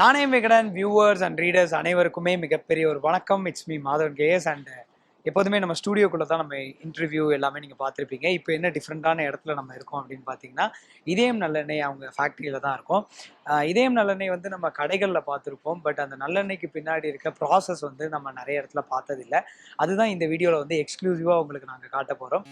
நானே Vikatan viewers and readers அனைவருக்குமே மிகப்பெரிய ஒரு வணக்கம். It's me Madhavan KS and uh, எப்போதுமே நம்ம ஸ்டூடியோக்குள்ளே தான் நம்ம இன்டர்வியூ எல்லாமே நீங்கள் பார்த்துருப்பீங்க. இப்போ என்ன டிஃப்ரெண்ட்டான இடத்துல நம்ம இருக்கோம் அப்படின்னு பார்த்தீங்கன்னா இதயம் நல்லெண்ணெய் அவங்க ஃபேக்ட்ரியில் தான் இருக்கும். இதயம் நல்லெண்ணெய் வந்து நம்ம கடைகளில் பார்த்துருப்போம். பட் அந்த நல்லெண்ணெய்க்கு பின்னாடி இருக்க ப்ராசஸ் வந்து நம்ம நிறைய இடத்துல பார்த்ததில்ல. அதுதான் இந்த வீடியோவில் வந்து எக்ஸ்க்ளூசிவாக உங்களுக்கு நாங்கள் காட்ட போகிறோம்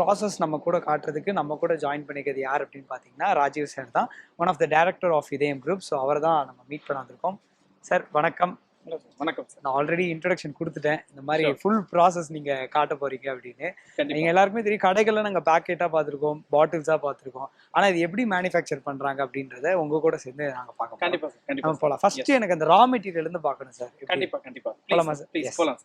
ப்ராசஸ் நம்ம கூட காட்டுறதுக்கு நம்ம கூட ஜாயின் பண்ணிக்கிறது யார் அப்படின்னு பார்த்தீங்கன்னா ராஜீவ் சார் தான். One of the director of Idhayam group so அவர் தான் நம்ம மீட் பண்ண வந்திருக்கோம். சார் வணக்கம். வணக்கம் சார் நான் ஆல்ரெடி இன்ட்ரடக்ஷன் கொடுத்துட்டேன். இந்த மாதிரி ஃபுல் ப்ராசஸ் நீங்க காட்ட போறீங்க அப்படின்னு. நீங்க எல்லாருக்குமே தெரியும் கடைகள்ல நாங்க பேக்கெட்டா பார்த்துருக்கோம் பாட்டில்ஸா பார்த்துருக்கோம். ஆனா இது எப்படி மேனுஃபேக்சர் பண்றாங்க அப்படின்றத உங்க கூட சேர்ந்து நாங்க பார்க்க போறோம். கண்டிப்பா சார் கண்டிப்பா போலாம். ஃபர்ஸ்ட் எனக்கு அந்த ரா மெட்டீரியல் இருந்து பார்க்கணும் சார் கண்டிப்பா கண்டிப்பா. போலாமா Yes. போலாம்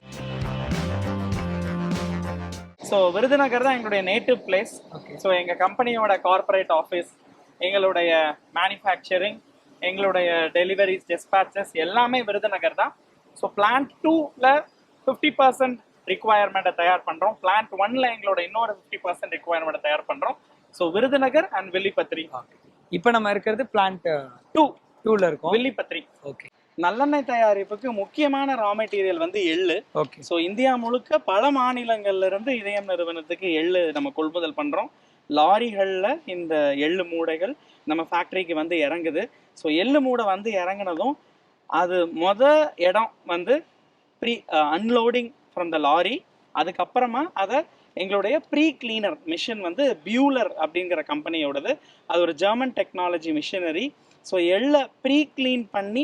ஸோ விருதுநகர் தான் எங்களுடைய நேட்டிவ் பிளேஸ் ஓகே ஸோ எங்க கம்பெனியோட கார்ப்பரேட் ஆஃபீஸ் எங்களுடைய மேனுஃபேக்சரிங் எங்களுடைய டெலிவரிஸ் டிஸ்பேச்சஸ் எல்லாமே விருதுநகர் தான். ஸோ பிளான்ட் டூல ஃபிஃப்டி பர்சன்ட் ரிக்குவயர்மெண்ட்டை தயார் பண்றோம். பிளான்ட் ஒன்ல எங்களோட இன்னொரு ஃபிஃப்டி பர்சன்ட் ரிக்குவயர்மெண்ட்டை தயார் பண்றோம். ஸோ விருதுநகர் அண்ட் வில்லிபத்ரி இப்போ நம்ம இருக்கிறது பிளான்ட் டூ டூல இருக்கோம். வில்லிபத்ரி ஓகே நல்லெண்ணெய் தயாரிப்புக்கு முக்கியமான ரா மெட்டீரியல் வந்து எள்ளு. ஓகே ஸோ இந்தியா முழுக்க பல மாநிலங்கள்ல இருந்து இதயம் நிறுவனத்துக்கு எள்ளு நம்ம கொள்முதல் பண்றோம். லாரிகள்ல இந்த எள்ளு மூடைகள் நம்ம ஃபேக்டரிக்கு வந்து இறங்குது. ஸோ எள்ளு மூடை வந்து இறங்குனதும் அது மொத இடம் வந்து pre unloading from the lorry அதுக்கப்புறமா அதை எங்களுடைய ப்ரீ கிளீனர் மிஷின் வந்து பியூலர் அப்படிங்கிற கம்பெனியோடது அது ஒரு ஜெர்மன் டெக்னாலஜி மிஷினரி ஸோ எள்ளை ப்ரீ க்ளீன் பண்ணி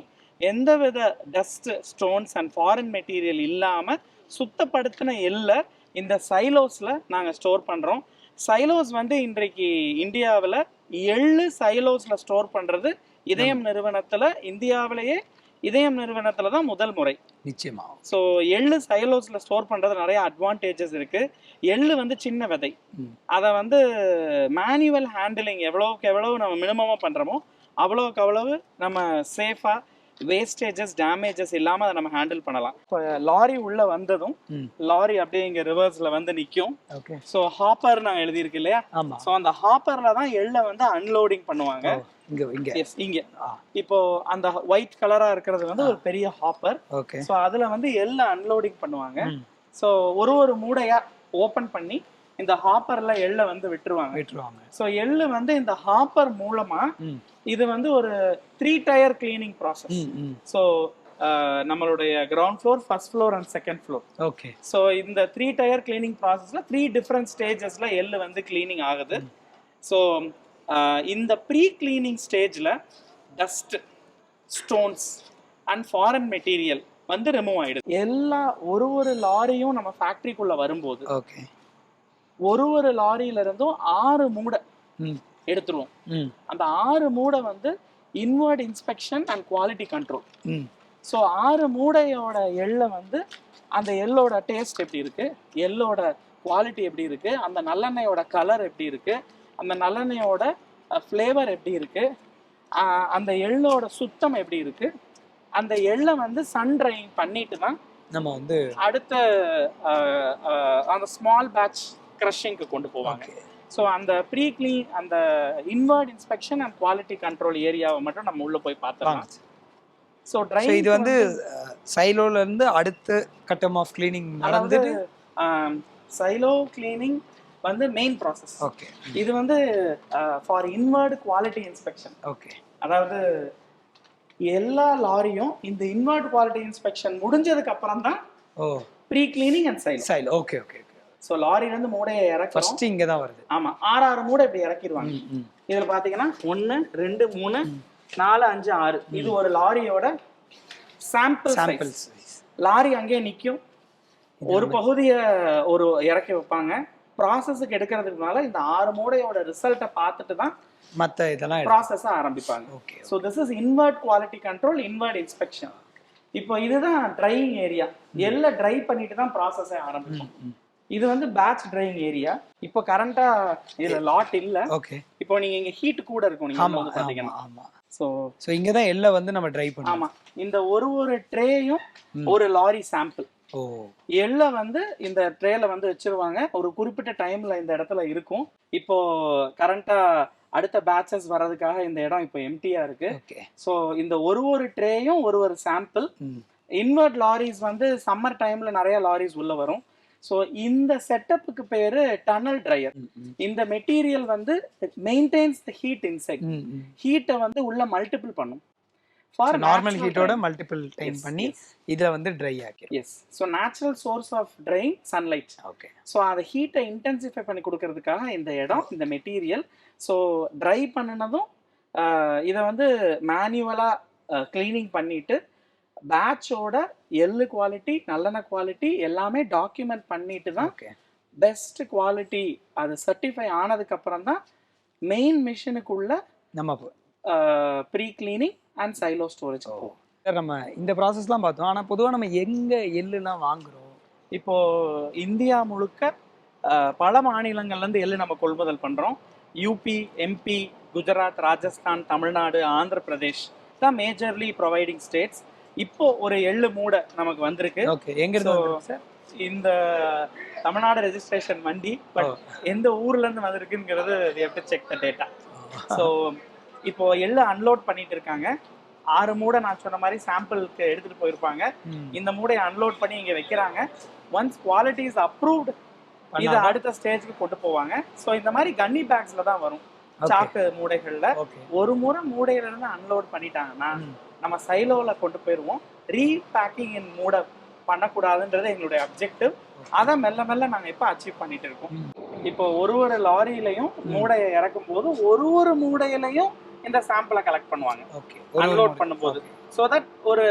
எந்தவித dust stones and foreign material இல்லாமல் சுத்தப்படுத்தின எள்ளை இந்த சைலோஸில் நாங்கள் ஸ்டோர் பண்ணுறோம் சைலோஸ் வந்து இன்றைக்கு இந்தியாவில் எள்ளு சைலோஸில் ஸ்டோர் பண்ணுறது இதயம் நிறுவனத்தில் இந்தியாவிலேயே இதயம் நிறுவனத்தில் தான் முதல் முறை. நிச்சயமா. ஸோ எள்ளு சைலோஸில் ஸ்டோர் பண்ணுறது நிறைய அட்வான்டேஜஸ் இருக்குது எள்ளு வந்து சின்ன விதை. அதை வந்து மேனுவல் ஹேண்டிலிங் எவ்வளோக்கு எவ்வளவு நம்ம மினிமமாக பண்ணுறோமோ அவ்வளோக்கு அவ்வளவு நம்ம சேஃபாக வேஸ்டேஜஸ் டேமேஜஸ் இல்லாமல் அதை நம்ம ஹேண்டில் பண்ணலாம். இப்போ லாரி உள்ளே வந்ததும் லாரி அப்படியே இங்கே ரிவர்ஸில் வந்து நிற்கும் ஓகே ஸோ ஹாப்பர் நான் எழுதியிருக்கு இல்லையா? ஸோ அந்த ஹாப்பரில் தான் எள்ளை வந்து அன்லோடிங் பண்ணுவாங்க. இங்க இங்க. எஸ் இங்கே. இப்போ அந்த ஒயிட் கலராக இருக்கிறது வந்து ஒரு பெரிய ஹாப்பர் ஓகே ஸோ அதில் வந்து எல்லாம் அன்லோடிங் பண்ணுவாங்க. ஸோ ஒரு ஒரு மூடையா ஓப்பன் பண்ணி இந்த ஹாப்பர்ல எள்ளை வந்து விட்டுருவாங்க. விட்டுருவாங்க. ஸோ எள்ளு வந்து இந்த ஹாப்பர் மூலமா இது வந்து ஒரு three tier cleaning process so நம்மளுடைய ground floor first floor and second floor okay so இந்த த்ரீ டயர் கிளீனிங் ப்ராசஸ்ல த்ரீ டிஃப்ரெண்ட் ஸ்டேஜஸ்ல எள்ளு வந்து கிளீனிங் ஆகுது. ஸோ இந்த ப்ரீ கிளீனிங் ஸ்டேஜில் dust stones and foreign material வந்து ரிமூவ் ஆயிடுது. எல்லா ஒரு ஒரு லாரியும் நம்ம ஃபேக்டரிக்குள்ள வரும்போது ஓகே ஒரு ஒரு லாரியில இருந்தும் ஆறு மூடை எடுத்துருவோம். அந்த ஆறு மூடை வந்து inward inspection and quality control so ஆறு மூடையோட எள்ளை வந்து அந்த எள்ளோட டேஸ்ட் எப்படி இருக்கு? எள்ளோட குவாலிட்டி எப்படி இருக்கு? அந்த நல்லெண்ணெயோட கலர் எப்படி இருக்கு? அந்த நல்லெண்ணெயோட ஃப்ளேவர் எப்படி இருக்கு? அந்த எள்ளோட சுத்தம் எப்படி இருக்கு? அந்த எள்ளை வந்து சன் ட்ரைங் பண்ணிட்டு தான் நம்ம வந்து அடுத்த அந்த ஸ்மால் பேட்ச் க்ரஷிங்க்கு கொண்டு போவாங்க. ஸோ அந்த ப்ரீ க்ளீன் அந்த inward inspection and quality control ஏரியாவை மட்டும் நம்ம உள்ள போய் பார்த்தலாம் ஸோ ட்ரை இது வந்து சைலோல இருந்து அடுத்த கட்டம் ஆஃப் கிளீனிங் நடந்துட்டு சைலோ கிளீனிங் வந்து மெயின் ப்ராசஸ் ஓகே இது வந்து for inward quality inspection okay அதாவது எல்லா லாரியும் இந்த இன்வர்ட் குவாலிட்டி இன்ஸ்பெக்ஷன் முடிஞ்சதுக்கு அப்புறம் தான் ப்ரீ கிளீனிங் அண்ட் சைலோ சைல் ஓகே ஓகே ஸோ லாரில இருந்து மூடையை ஃபர்ஸ்ட் இங்க தான் வருது. ஆமா ஆறு ஆறு மூடை இப்படி இறக்கிடுவாங்க. இதுல பாத்தீங்கன்னா ஒன்னு ரெண்டு மூணு நாலு அஞ்சு ஆறு. இது ஒரு லாரியோட சாம்பிள் சாம்பிள் லாரி அங்கேயே நிக்கும். ஒரு பகுதியை ஒரு இறக்கி வைப்பாங்க. ப்ராசஸுக்கு எடுக்கிறதுக்குனால இந்த ஆறு மூடையோட ரிசல்ட்டை பார்த்துட்டு தான் மத்த இதெல்லாம் ப்ராசஸை ஆரம்பிப்பாங்க. Okay so this is inward quality control inward inspection இப்போ இதுதான் ட்ரையிங் ஏரியா எல்லாம் ட்ரை பண்ணிட்டு தான் ப்ராசஸே ஆரம்பிக்கும் இது வந்து பேட்ச் ட்ரையிங் ஏரியா இப்போ கரண்டா இதுல லாட் இல்ல. ஓகே இப்போ நீங்க இங்க ஹீட் கூட இருக்கும் நீங்க வந்து பாத்தீங்கன்னா. ஆமா சோ ஸோ இங்கே தான் எல்லை வந்து நம்ம ட்ரை பண்ணுவோம். ஆமா. இந்த ஒரு ஒரு ட்ரேயும். ஒரு லாரி சாம்பிள் ஓ. எள்ள வந்து இந்த ட்ரேல வந்து வச்சிருவாங்க. ஒரு குறிப்பிட்ட டைம்ல இந்த இடத்துல இருக்கும். இப்போ கரண்டா அடுத்த பேட்சஸ் வர்றதுக்காக இந்த இடம் இப்போ எம்டியா இருக்கு. ஸோ இந்த ஒரு ஒரு ட்ரேயும் ஒரு ஒரு சாம்பிள் இன்வெர்ட் லாரிஸ் வந்து சம்மர் டைம்ல நிறைய லாரிஸ் உள்ள வரும். ஸோ இந்த செட்டப்புக்கு பேரு டனல் ட்ரையர். இந்த மெட்டீரியல் வந்து மெயின்டைன்ஸ் த ஹீட் இன்செக்ட். ஹீட்டை வந்து உள்ள மல்டிபிள் பண்ணும். ஃபார் நார்மல் ஹீட்டோட மல்டிபிள் டைம் பண்ணி. இதுல வந்து dry ஆக்கிடும் yes so natural source of drying sunlight okay so அதை ஹீட்டை இன்டென்சிஃபை பண்ணி கொடுக்கறதுக்காக இந்த இடம் இந்த மெட்டீரியல் ஸோ ட்ரை பண்ணினதும் இதை வந்து மேனுவலாக க்ளீனிங் பண்ணிட்டு பேட்சோட எள்ளு குவாலிட்டி நல்லெண்ணெய் குவாலிட்டி எல்லாமே டாக்குமெண்ட் பண்ணிட்டு தான் பெஸ்ட் குவாலிட்டி அது சர்டிஃபை ஆனதுக்கு அப்புறம் தான் மெயின் மிஷினுக்குள்ள நம்ம pre cleaning and silo storage போகும். சார் நம்ம இந்த ப்ராசஸ்லாம் பார்த்தோம். ஆனா பொதுவா நம்ம எங்க எள்ளுலாம் வாங்குறோம்? இப்போ இந்தியா முழுக்க பல மாநிலங்கள்ல இருந்து எள்ளு நம்ம கொள்முதல் பண்றோம். யூபி எம்பி குஜராத் ராஜஸ்தான் தமிழ்நாடு ஆந்திர பிரதேஷ் தான் மேஜர்லி ப்ரொவைடிங் ஸ்டேட்ஸ் இப்போ ஒரு எள்ளு மூடை நமக்கு வந்திருக்கு. ஓகே எங்க இருந்து இந்த தமிழ்நாடு ரெஜிஸ்ட்ரேஷன் வண்டி பட் எந்த ஊர்ல இருந்து வந்திருக்குங்கிறது செக் த டேட்டா ஸோ இப்போ எள்ளு அன்லோட் பண்ணிட்டு இருக்காங்க. ஆறு மூடை நான் சொன்ன மாதிரி சாம்பிளுக்கு எடுத்துட்டு போயிருப்பாங்க. இந்த மூடையை அன்லோட் பண்ணி இங்க வைக்கிறாங்க. ஒன்ஸ் குவாலிட்டி இஸ் அப்ரூவ்டு இதை. அடுத்த ஸ்டேஜ்க்கு கொண்டு போவாங்க. ஸோ இந்த மாதிரி கன்னி பேக்ஸ்ல தான் வரும். சாக்கு மூடைகள்ல. ஒரு முறை மூடையில இருந்து அன்லோட் பண்ணிட்டாங்கன்னா. நம்ம சைலோல கொண்டு போயிருவோம். ரீபேக்கிங் இன் மூடை பண்ணக்கூடாதுன்றது எங்களுடைய அப்ஜெக்டிவ் அதை மெல்ல மெல்ல நாங்க இப்போ அச்சீவ் பண்ணிட்டு இருக்கோம். இப்போ ஒரு ஒரு லாரியிலையும் மூடையை இறக்கும் போது ஒரு ஒரு மூடையிலையும் இந்த சாம்பிளை கலெக்ட் பண்ணுவாங்க. ஓகே அன்லோட் பண்ணும்போது. ஸோ தட் ஒரு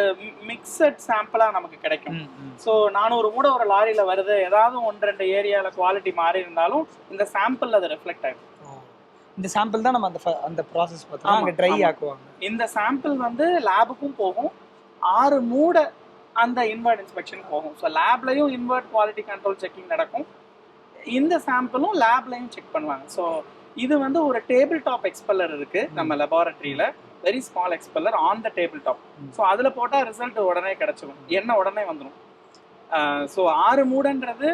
மிக்சட் சாம்பிளா நமக்கு கிடைக்கும். ஸோ நானூறு மூடை ஒரு லாரியில வருது. ஏதாவது ஒன்று ரெண்டு ஏரியால குவாலிட்டி மாறி இருந்தாலும் இந்த சாம்பிள் அது ரிஃப்ளெக்ட் ஆகும் ஓ. இந்த சாம்பிள் தான் நம்ம அந்த அந்த ப்ராசஸ் பார்த்தோம் அங்க ட்ரை. ஆக்குவாங்க. இந்த சாம்பிள் வந்து லேபுக்கும் போகும். ஆறு மூடை அந்த இன்வெர்ட் இன்ஸ்பெக்ஷன் போகும். ஸோ லேப்லையும் இன்வெர்ட் குவாலிட்டி கண்ட்ரோல் செக்கிங் நடக்கும். இந்த சாம்பிளும் லேப்லையும் செக் பண்ணுவாங்க. ஸோ இது வந்து ஒரு டேபிள் டாப் எக்ஸ்பெல்லர் இருக்கு நம்ம லெபார்டரியில very small expeller on the table top. So அதில் போட்டால் ரிசல்ட் உடனே கிடைச்சிடும் என்ன உடனே வந்துடும் ஸோ ஆறு மூடன்றது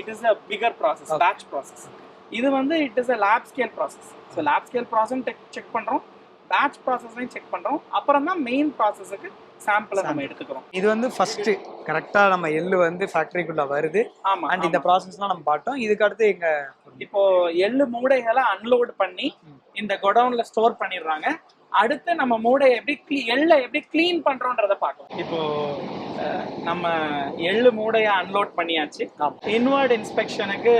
it is a bigger process. Batch process இது வந்து it is a lab scale process so lab scale process check பண்ணுறோம் பேட்ச் ப்ராசஸ்லையும் செக் பண்ணுறோம் அப்புறம் தான் மெயின் ப்ராசஸுக்கு சாம்பிளை நம்ம. எடுத்துக்கிறோம். இது வந்து ஃபர்ஸ்ட் கரெக்டா நம்ம எள்ளு வந்து ஃபேக்டரிக்குள்ள வருது. ஆமா அண்ட் இந்த. ப்ராசஸ்லாம் நம்ம பார்த்தோம் இதுக்கு அடுத்து எங்க இப்போ எள்ளு மூடைகளை அன்லோட் பண்ணி. இந்த குடவுன்ல ஸ்டோர் பண்ணிடுறாங்க. அடுத்து நம்ம மூடையை எப்படி cle- எள்ளை எப்படி க்ளீன் பண்றோன்றத பார்க்கலாம். இப்போ நம்ம எள்ளு மூடையை அன்லோட் பண்ணியாச்சு. இன்வர்ட் இன்ஸ்பெக்ஷனுக்கு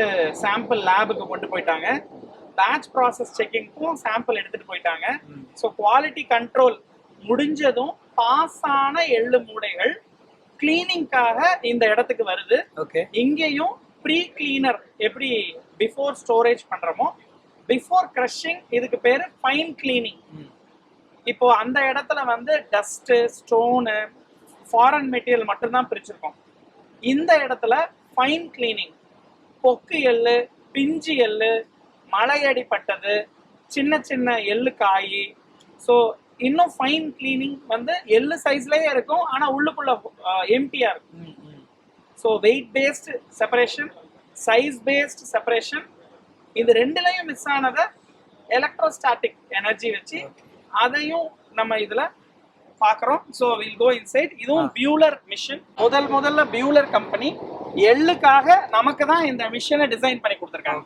சாம்பிள் லேபுக்கு கொண்டு போயிட்டாங்க. பேட்ச் ப்ராசஸ் செக்கிங்க்கும் சாம்பிள் எடுத்துட்டு போயிட்டாங்க. ஸோ குவாலிட்டி கண்ட்ரோல் முடிஞ்சதும் பாஸ் ஆன எள்ளு மூடைகள் கிளீனிங்காக இந்த இடத்துக்கு வருது. ஓகே. இங்கேயும் ப்ரீ கிளீனர் எப்படி பிஃபோர் ஸ்டோரேஜ் பண்றோமோ பிஃபோர் க்ரஷிங் இதுக்கு பேரு ஃபைன் கிளீனிங். இப்போ அந்த இடத்துல வந்து டஸ்ட் ஸ்டோனு ஃபாரின் மெட்டீரியல் மட்டும்தான் பிரிச்சிருக்கோம். இந்த இடத்துல ஃபைன் கிளீனிங் பொக்கு எள்ளு பிஞ்சு எள்ளு மலையடி பட்டது சின்ன சின்ன எள்ளு காய். ஸோ இன்னும் ஃபைன் கிளீனிங் வந்து எள்ளு சைஸ்லயே இருக்கும் ஆனா உள்ளுக்குள்ள எம்டியா இருக்கும். So weight based separation size based separation இது ரெண்டுலையும் மிஸ் ஆனதை எலக்ட்ரோஸ்டாட்டிக் எனர்ஜி வச்சு அதையும் நம்ம இதுல பார்க்குறோம் ஸோ வில் கோ இன்சைட் இதுவும் பியூலர் மிஷின் முதல் முதல்ல பியூலர் கம்பெனி எள்ளுக்காக நமக்கு தான் இந்த மிஷினை டிசைன் பண்ணி கொடுத்துருக்காங்க.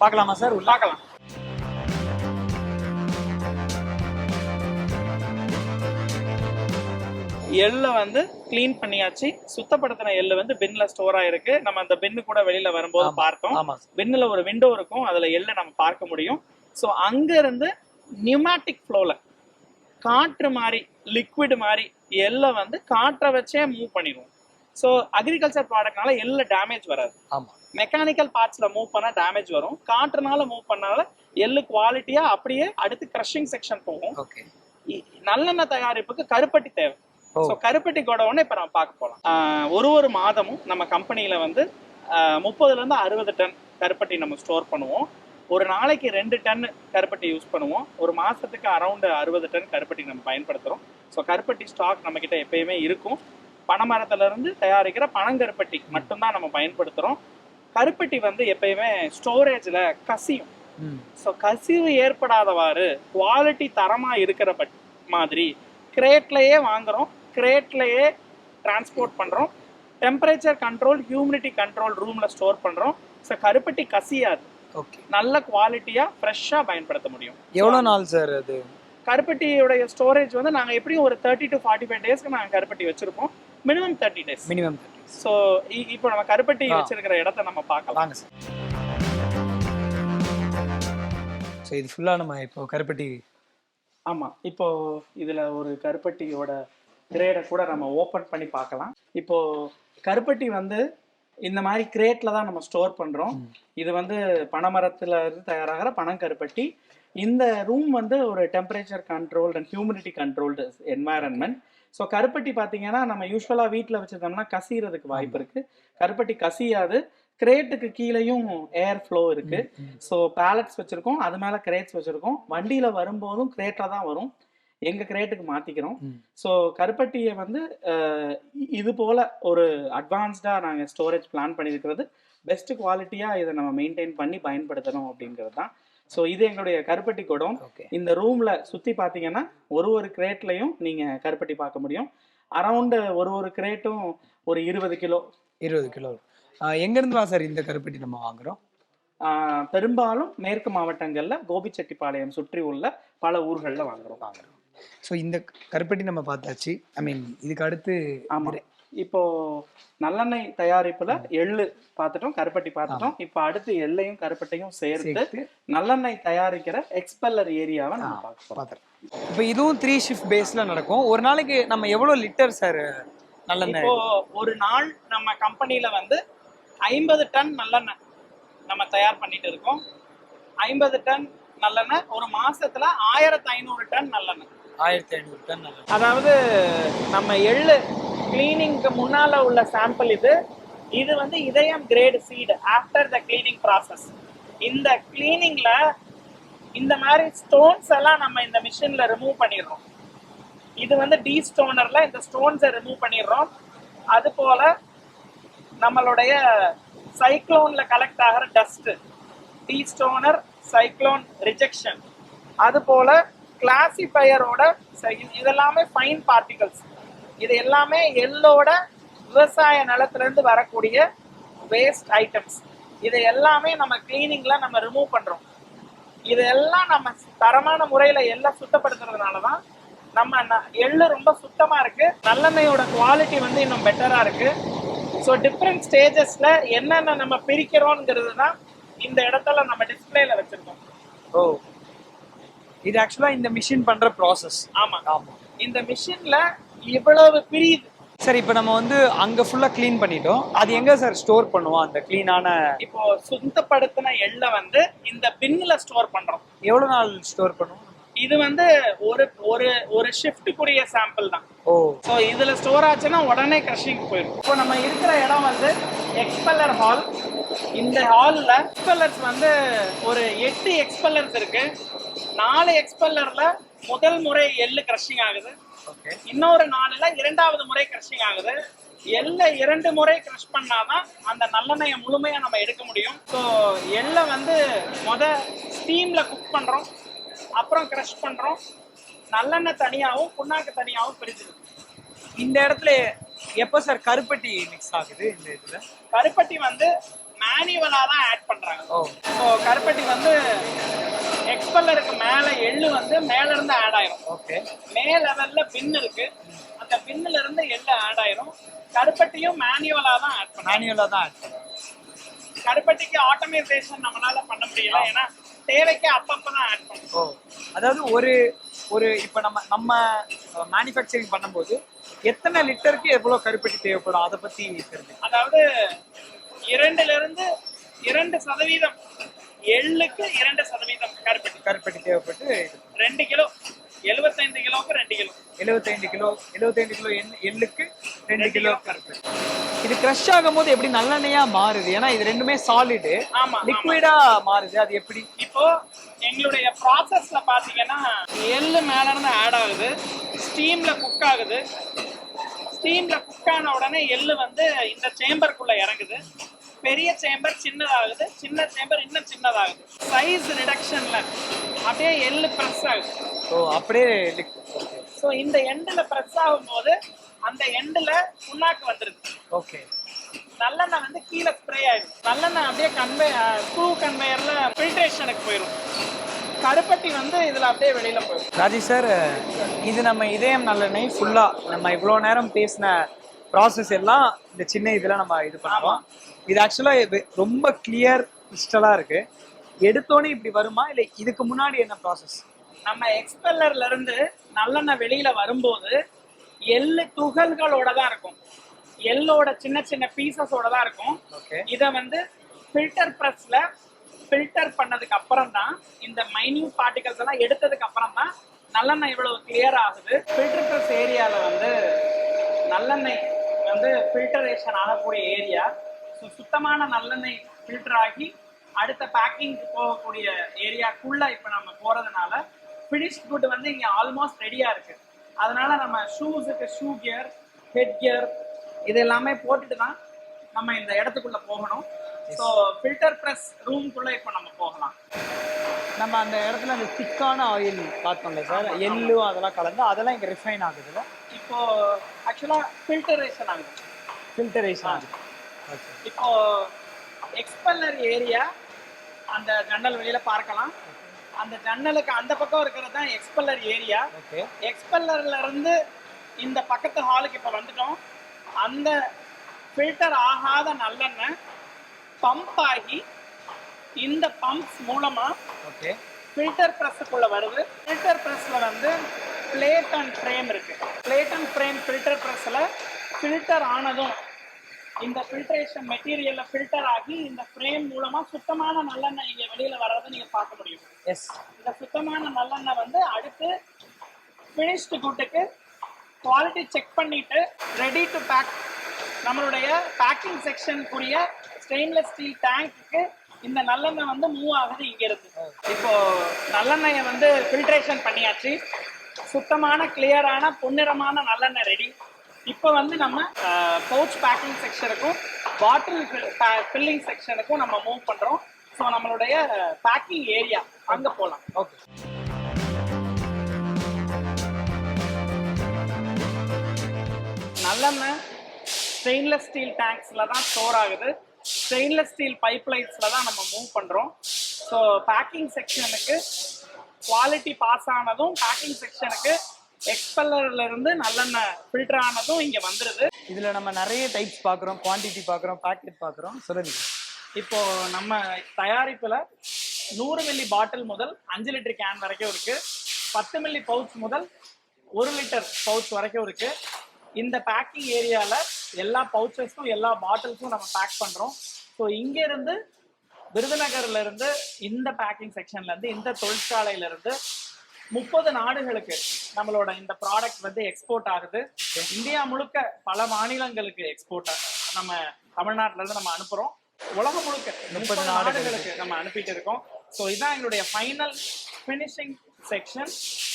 பார்க்கலாமா சார்? பார்க்கலாம். எள்ளை வந்து க்ளீன் பண்ணியாச்சு. சுத்தப்படுத்தின எள்ளு வந்து பின்ல ஸ்டோர் ஆயிருக்கு. நம்ம அந்த பின்னு கூட வெளியில வரும்போது. பார்த்தோம். பின்னுல ஒரு விண்டோ இருக்கும். அதுல எள்ளை நம்ம பார்க்க முடியும். ஸோ அங்க இருந்து நியூமேட்டிக் ஃப்ளோல காற்று மாதிரி லிக்விட் மாதிரி எள்ளை வந்து காற்றை வச்சே மூவ் பண்ணிடுவோம். ஸோ அக்ரிகல்ச்சர் ப்ராடக்ட்னால எள்ள டேமேஜ் வராது. ஆமா. மெக்கானிக்கல் பார்ட்ஸ்ல மூவ் பண்ணா டேமேஜ் வரும். காற்றுனால மூவ் பண்ணால எள்ளு குவாலிட்டியா அப்படியே அடுத்து கிரஷிங் செக்ஷன் போகும். நல்லெண்ணெய் தயாரிப்புக்கு கருப்பட்டி தேவை. ஸோ கருப்பட்டி கோடவுன் இப்போ நம்ம பார்க்க போகலாம் ஒரு ஒரு மாதமும் நம்ம கம்பெனியில் வந்து முப்பதுலேருந்து அறுபது டன் கருப்பட்டி நம்ம ஸ்டோர் பண்ணுவோம். ஒரு நாளைக்கு ரெண்டு டன் கருப்பட்டி யூஸ் பண்ணுவோம். ஒரு மாதத்துக்கு அரௌண்ட் அறுபது டன் கருப்பட்டி நம்ம பயன்படுத்துகிறோம் ஸோ கருப்பட்டி ஸ்டாக் நம்மக்கிட்ட எப்பயுமே இருக்கும். பனைமரத்துலேருந்து தயாரிக்கிற பனங்கருப்பட்டி மட்டும்தான் நம்ம பயன்படுத்துகிறோம் கருப்பட்டி வந்து எப்பயுமே ஸ்டோரேஜில் கசியும். ஸோ கசிவு ஏற்படாதவாறு குவாலிட்டி தரமாக இருக்கிற பட் மாதிரி கிரேட்லேயே வாங்குறோம். கிரேட்லேயே டிரான்ஸ்போர்ட் பண்ணுறோம் டெம்பரேச்சர் கண்ட்ரோல் ஹியூமிடிட்டி கண்ட்ரோல் ரூமில் ஸ்டோர் பண்ணுறோம் ஸோ கருப்பட்டி கசியாது. ஓகே நல்ல குவாலிட்டியாக ஃப்ரெஷ்ஷாக பயன்படுத்த முடியும். எவ்வளோ நாள் சார் அது? கருப்பட்டியோடைய ஸ்டோரேஜ் வந்து நாங்கள் எப்படியும் ஒரு தேர்ட்டி டு ஃபார்ட்டி ஃபைவ் டேஸ்க்கு நாங்கள் கருப்பட்டி வச்சுருப்போம். Minimum thirty days minimum thirty so இப்போ நம்ம கருப்பட்டி. வச்சிருக்கிற இடத்த நம்ம பார்க்கலாம். வாங்க சார் ஸோ இது ஃபுல்லாக நம்ம இப்போ கருப்பட்டி ஆமாம் இப்போ இதில் ஒரு கருப்பட்டியோட கிரேடை கூட நம்ம ஓப்பன் பண்ணி பார்க்கலாம். இப்போ கருப்பட்டி வந்து இந்த மாதிரி கிரேட்ல தான் நம்ம ஸ்டோர் பண்ணுறோம் ம். இது வந்து பனைமரத்துல இருந்து தயாராகிற பனங்கருப்பட்டி இந்த ரூம் வந்து ஒரு temperature controlled and humidity controlled environment so கருப்பட்டி பார்த்தீங்கன்னா நம்ம யூஸ்வலாக வீட்டில் வச்சிருந்தோம்னா கசியறதுக்கு வாய்ப்பு இருக்கு. கருப்பட்டி கசியாது. கிரேட்டுக்கு கீழேயும் ஏர் ஃப்ளோ இருக்கு. ம், ம். ஸோ பேலட்ஸ் வச்சிருக்கோம். அது மேலே கிரேட்ஸ் வச்சிருக்கோம். வண்டியில் வரும்போதும் கிரேட்டில் தான் வரும். எங்க கிரேட்டுக்கு மாத்திக்கிறோம். ஸோ கருப்பட்டியை வந்து இது போல ஒரு அட்வான்ஸ்டாக நாங்கள் ஸ்டோரேஜ் பிளான் பண்ணியிருக்கிறது பெஸ்ட் குவாலிட்டியாக இதை நம்ம மெயின்டைன் பண்ணி பயன்படுத்தணும் அப்படிங்கிறது தான். ஸோ இது எங்களுடைய கருப்பட்டி குடம். இந்த ரூம்ல சுத்தி பார்த்தீங்கன்னா ஒரு ஒரு கிரேட்லையும் நீங்க கருப்பட்டி பார்க்க முடியும். அரௌண்டு ஒரு ஒரு கிரேட்டும் ஒரு இருபது கிலோ. இருபது கிலோ. எங்கேருந்துலாம் சார் இந்த கருப்பட்டி நம்ம வாங்குறோம்? பெரும்பாலும் மேற்கு மாவட்டங்கள்ல கோபிச்செட்டிப்பாளையம் சுற்றி உள்ள பல ஊர்கள்ல வாங்குறோம். வாங்குறோம். ஸோ இந்த கருப்பட்டி நம்ம பார்த்தாச்சு. ஐ மீன் இதுக்கு அடுத்து ஆமா. இப்போ நல்லெண்ணெய் தயாரிப்புல எள்ளு பார்த்துட்டோம் கருப்பட்டி பார்த்துட்டோம். இப்போ அடுத்து எள்ளையும் கருப்பட்டையும் சேர்த்து நல்லெண்ணெய் தயாரிக்கிற எக்ஸ்பெல்லர் ஏரியாவை நம்ம பார்த்துறேன் இப்போ இதுவும் த்ரீ ஷிஃப்ட் பேஸ்ல நடக்கும். ஒரு நாளைக்கு நம்ம எவ்வளோ லிட்டர் சார் நல்லெண்ணெய்? இப்போ ஒரு நாள் நம்ம கம்பெனில வந்து ஐம்பது டன் நல்லெண்ணெய் நம்ம தயார் பண்ணிட்டு இருக்கோம். ஐம்பது டன் நல்லெண்ணெய் ஒரு மாசத்துல ஆயிரத்தி ஐநூறு டன் நல்லெண்ணெய். ஆயிரத்தி ஐநூறு டன் அதாவது நம்ம எள்ளு கிளீனிங்க்கு முன்னால உள்ள சாம்பிள் இது. இது வந்து Idhayam grade seed after the cleaning process இந்த கிளீனிங்ல இந்த மாதிரி ஸ்டோன்ஸ் எல்லாம் நம்ம இந்த மிஷின்ல ரிமூவ் பண்ணிடுறோம். இது வந்து டி ஸ்டோனர்ல இந்த ஸ்டோன்ஸை ரிமூவ் பண்ணிடுறோம். அது போல நம்மளுடைய சைக்ளோன்ல கலெக்ட் ஆகிற dust destoner cyclone rejection அது போல கிளாசிஃபையரோட இதெல்லாமே ஃபைன் பார்ட்டிகல்ஸ் இது எல்லாமே எள்ளோட விவசாய நிலத்திலேருந்து வரக்கூடிய வேஸ்ட் ஐட்டம்ஸ் இது எல்லாமே நம்ம கிளீனிங்கில் நம்ம ரிமூவ் பண்ணுறோம் இதெல்லாம் நம்ம தரமான முறையில் எல்லாம் சுத்தப்படுத்துறதுனால தான் நம்ம எள்ளு ரொம்ப சுத்தமாக இருக்குது நல்லெண்ணெயோட குவாலிட்டி வந்து இன்னும் பெட்டராக இருக்குது ஸோ டிஃப்ரெண்ட் ஸ்டேஜஸில் என்னென்ன நம்ம பிரிக்கிறோங்கிறது தான் இந்த இடத்துல நம்ம டிஸ்பிளேல வச்சிருக்கோம். ஓ இது ஆக்சுவலாக இந்த மிஷின் பண்ற ப்ராசஸ் ஆமா. ஆமாம் இந்த மிஷின்ல இவ்வளவு பிரியுது சார் இப்போ நம்ம வந்து அங்கே ஃபுல்லாக க்ளீன் பண்ணிட்டோம். அது எங்கே சார் ஸ்டோர் பண்ணுவோம்? அந்த க்ளீனான இப்போ சுத்தப்படுத்தின எள்ளை வந்து இந்த பின்ல ஸ்டோர் பண்றோம். எவ்வளோ நாள் ஸ்டோர் பண்ணுவோம்? இது வந்து ஒரு ஒரு ஒரு ஷிஃப்ட்டுக்குரிய சாம்பிள் தான். ஓ. ஸோ இதுல ஸ்டோர் ஆச்சுன்னா உடனே கிரஷிங் போயிடும். இப்போ நம்ம இருக்கிற இடம் வந்து எக்ஸ்பெல்லர் ஹால் இந்த ஹாலில் எக்ஸ்பெல்லர்ஸ் வந்து ஒரு எட்டு எக்ஸ்பெல்லர்ஸ் இருக்கு. நாலு எக்ஸ்பெல்லர்ல முதல் முறை எள்ளு கிரஷிங் ஆகுது. ஓகே இன்னொரு நாலுல இரண்டாவது முறை கிரஷிங் ஆகுது. எள்ளை இரண்டு முறை கிரஷ் பண்ணாதான் அந்த நல்லெண்ணெயை முழுமையா நம்ம எடுக்க முடியும். ஸோ எள்ளை வந்து முத ஸ்டீம்ல குக் பண்றோம். அப்புறம் கிரஷ் பண்றோம். நல்லெண்ணெய் தனியாகவும் புண்ணாக்கு தனியாகவும் பிரிச்சிருக்கு இந்த இடத்துல எப்போ சார் கருப்பட்டி மிக்ஸ் ஆகுது இந்த இதில்? கருப்பட்டி வந்து மேனுவலா தான் ஆட் பண்றாங்க. ஓ. ஸோ கருப்பட்டி வந்து எக்ஸ்பெல்லருக்கு மேல எள்ளு வந்து மேல இருந்து ஆட் ஆயிரும். ஓகே மே லெவல்ல பின் இருக்கு. அந்த பின்னுல இருந்து எள்ளு ஆட் ஆயிரும். கருப்பட்டியும் மேனுவலா தான் ஆட் பண்ணும் மேனுவலாக தான் add பண்ணுவோம். கருப்பட்டிக்கு ஆட்டோமேசேஷன் நம்மளால பண்ண முடியல. ஏன்னா தேவைக்கு அப்பப்ப தான் ஆட் பண்ணும் ஓ. அதாவது ஒரு ஒரு இப்போ நம்ம நம்ம மேனுஃபேக்சரிங் பண்ணும்போது எத்தனை லிட்டருக்கு எவ்வளோ கருப்பட்டி தேவைப்படும்? அதை பற்றி தெரிஞ்சு அதாவது இரண்டுல இருந்து இரண்டு சதவீதம் எள்ளுக்கு இரண்டு சதவீதம் கருப்பட்டி. கருப்பட்டி தேவைப்பட்டு. ரெண்டு கிலோ எழுபத்தைந்து கிலோக்கு ரெண்டு கிலோ. எழுபத்தைந்து கிலோ எழுபத்தைந்து கிலோ எண் எள்ளுக்கு ரெண்டு கிலோ கிலோ கருப்பு இது க்ரஷ் ஆகும்போது எப்படி நல்லெண்ணெயா மாறுது? ஏன்னா இது ரெண்டுமே சாலிடு லிக்விடா மாறுது. அது எப்படி? இப்போ எங்களுடைய ப்ராசஸ்ல பாத்தீங்கன்னா எள்ளு மேல இருந்து ஆட் ஆகுது ஸ்டீம்ல குக் ஆகுது. ஸ்டீம்ல குக் ஆன உடனே எள்ளு வந்து இந்த சேம்பருக்குள்ள இறங்குது. பெரிய சேம்பர் சின்னதாகுது சின்ன சேம்பர் இன்னும் சின்னதாகுது. சைஸ் ரிடக்ஷன்ல அப்படியே எள்ளு ப்ரெஸ் ஆகுது. ஓ அப்படியே ஸோ இந்த எண்டில் ப்ரெஸ் ஆகும்போது அந்த எண்டில் புண்ணாக்கு வந்துருது. ஓகே நல்லெண்ணெய் வந்து கீழே ஸ்ப்ரே ஆயிடும் நல்லெண்ணெய் அப்படியே கன்வே ஸ்க்ரூ கன்வேயர்ல ஃபில்ட்ரேஷனுக்கு போயிடும் கருப்பட்டி வந்து இதுல அப்படியே வெளியில போயிடும் ராஜி சார் இது நம்ம இதயம் நல்லெண்ணெய் ஃபுல்லா நம்ம இவ்வளோ நேரம் பேசின ப்ராசஸ் எல்லாம் இந்த சின்ன இதில் நம்ம இது பண்ணுவோம் இது ஆக்சுவலாக ரொம்ப கிளியர் கிறிஸ்டலாக இருக்கு. எடுத்தோன்னே இப்படி வருமா? இல்லை இதுக்கு முன்னாடி என்ன ப்ராசஸ் நம்ம எக்ஸ்பெல்லர்ல இருந்து நல்லெண்ணெய் வெளியில வரும்போது எள்ளு துகள்களோட தான் இருக்கும். எள்ளோட சின்ன சின்ன பீசஸோட தான் இருக்கும். ஓகே இதை வந்து ஃபில்டர் ப்ரெஸ்ல ஃபில்டர் பண்ணதுக்கு அப்புறம் தான் இந்த மைன்யூட் பார்ட்டிகல்ஸ் எல்லாம் எடுத்ததுக்கு அப்புறம் தான் நல்லெண்ணெய் இவ்வளவு கிளியர் ஆகுது. ஃபில்டர் ப்ரெஸ் ஏரியால வந்து நல்லெண்ணெய் வந்து ஃபில்டரேஷன் ஆகக்கூடிய ஏரியா ஸோ சுத்தமான நல்லெண்ணெய் ஃபில்டர் ஆகி அடுத்த பேக்கிங்க்கு போகக்கூடிய ஏரியாக்குள்ளே இப்போ நம்ம போறதுனால ஃபினிஷ்ட் குட் வந்து இங்க ஆல்மோஸ்ட் ரெடியா இருக்கு. அதனால நம்ம ஷூஸுக்கு ஷூ கியர் ஹெட் கியர் இது எல்லாமே போட்டுட்டு தான் நம்ம இந்த இடத்துக்குள்ள போகணும். ஸோ ஃபில்டர் ப்ரெஸ் ரூம்குள்ளே இப்போ நம்ம போகலாம். நம்ம அந்த இடத்துல அந்த திக்கான ஆயில் பார்த்தோம்ல சார்? எள்ளு அதெல்லாம் கலந்து அதெல்லாம் இங்கே ரிஃபைன் ஆகுதுல்ல இப்போ ஆக்சுவலா ஃபில்டரேஷன் ஆகுது. ஃபில்டரேஷன் ஆகுது. இப்போ எக்ஸ்பெல்லர் ஏரியா அந்த ஜன்னல் வெளியில பார்க்கலாம். அந்த ஜன்னலுக்கு அந்த பக்கம் இருக்கிறது தான் எக்ஸ்பெல்லர் ஏரியா எக்ஸ்பெல்லர்ல இருந்து இந்த பக்கத்து ஹாலுக்கு இப்போ வந்துட்டோம். அந்த ஃபில்டர் ஆகாத நல்லெண்ணெய் பம்ப் ஆகி இந்த பம்ப்ஸ் மூலமா ஓகே ஃபில்டர் ப்ரெஸ்ஸுக்குள்ள வருது. ஃபில்டர் ப்ரெஸ்ல வந்து பிளேட் அண்ட் ஃப்ரேம் இருக்கு. பிளேட் அண்ட் ஃப்ரேம் ஃபில்டர் ப்ரெஸ்ல ஃபில்டர் ஆனதும் இந்த ஃபில்ட்ரேஷன் மெட்டீரியல்ல ஃபில்டர் ஆகி இந்த ஃப்ரேம் மூலமா சுத்தமான நல்லெண்ணெய் இங்க வெளியில வர்றதை நீங்க பார்க்க முடியும். எஸ் இந்த சுத்தமான நல்லெண்ணெய் வந்து அடுத்து ஃபினிஷ்டு குட்டுக்கு குவாலிட்டி செக் பண்ணிட்டு ரெடி டு பேக் நம்மளுடைய பேக்கிங் செக்ஷனுக்குரிய ஸ்டெயின்லெஸ் ஸ்டீல் டேங்க்குக்கு இந்த நல்லெண்ணெய் வந்து மூவ் ஆகுது இங்க இருந்து. இப்போ நல்லெண்ணெயை வந்து ஃபில்ட்ரேஷன் பண்ணியாச்சு. சுத்தமான கிளியரான பொன்னிறமான நல்லெண்ணெய் ரெடி இப்போ வந்து நம்ம பவுச் பேக்கிங் செக்ஷனுக்கும் பாட்டில் ஃபில்லிங் செக்ஷனுக்கும் நம்ம மூவ் பண்றோம். ஸோ நம்மளுடைய பேக்கிங் ஏரியா அங்க போகலாம் ஓகே நல்லெண்ணெய் ஸ்டெயின்லெஸ் ஸ்டீல் டேங்க்ஸ்ல தான் ஸ்டோர் ஆகுது. ஸ்டெயின்லெஸ் ஸ்டீல் பைப் லைன்ஸ்ல தான் நம்ம மூவ் பண்றோம். ஸோ பேக்கிங் செக்ஷனுக்கு குவாலிட்டி பாஸ் ஆனதும் பேக்கிங் செக்ஷனுக்கு எக்ஸ்பெல்லர்ல இருந்து நல்லெண்ணெய் ஃபில்டர் ஆனதும் இங்க வந்துருது. இதுல நம்ம நிறைய டைப்ஸ் பார்க்குறோம் குவாண்டிட்டி பார்க்குறோம் பேக்கெட் பார்க்குறோம் சொல்லுங்க இப்போ நம்ம தயாரிப்புல நூறு மில்லி பாட்டில் முதல் அஞ்சு லிட்டர் கேன் வரைக்கும் இருக்கு. பத்து மில்லி பவுச் முதல் ஒரு லிட்டர் பவுச் வரைக்கும் இருக்கு. இந்த பேக்கிங் ஏரியால எல்லா பவுச்சஸும் எல்லா பாட்டில்ஸும் நம்ம பேக் பண்றோம். ஸோ இங்க இருந்து விருதுநகர்ல இருந்து இந்த பேக்கிங் செக்ஷன்ல இருந்து இந்த தொழிற்சாலையில இருந்து முப்பது நாடுகளுக்கு நம்மளோட இந்த ப்ராடக்ட் வந்து எக்ஸ்போர்ட் ஆகுது. இந்தியா முழுக்க பல மாநிலங்களுக்கு எக்ஸ்போர்ட் நம்ம தமிழ்நாட்டுல இருந்து நம்ம அனுப்புறோம். உலகம் முழுக்க முப்பது நாடுகளுக்கு நம்ம அனுப்பிட்டு இருக்கோம். ஸோ இதான் எங்களுடைய ஃபைனல் ஃபினிஷிங் செக்ஷன்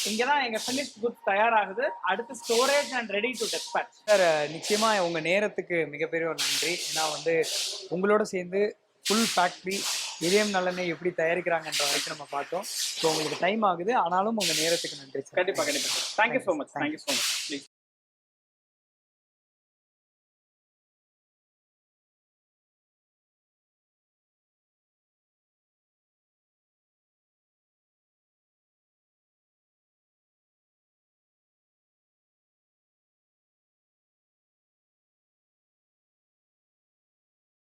இங்கே தான் எங்கள் ஃபினிஷ் குட் தயாராகுது. அடுத்து storage and ready to dispatch sir நிச்சயமா உங்க நேரத்துக்கு மிகப்பெரிய ஒரு நன்றி. ஏன்னா வந்து உங்களோட சேர்ந்து ஃபுல் ஃபேக்ட்ரி இதயம் நல்லெண்ணெய் எப்படி தயாரிக்கிறாங்கன்ற வரைக்கும் நம்ம பார்த்தோம். ஸோ உங்களுக்கு டைம் ஆகுது. ஆனாலும் உங்க நேரத்துக்கு நன்றி சார் கண்டிப்பாக கண்டிப்பாக thank you so much thank you so much please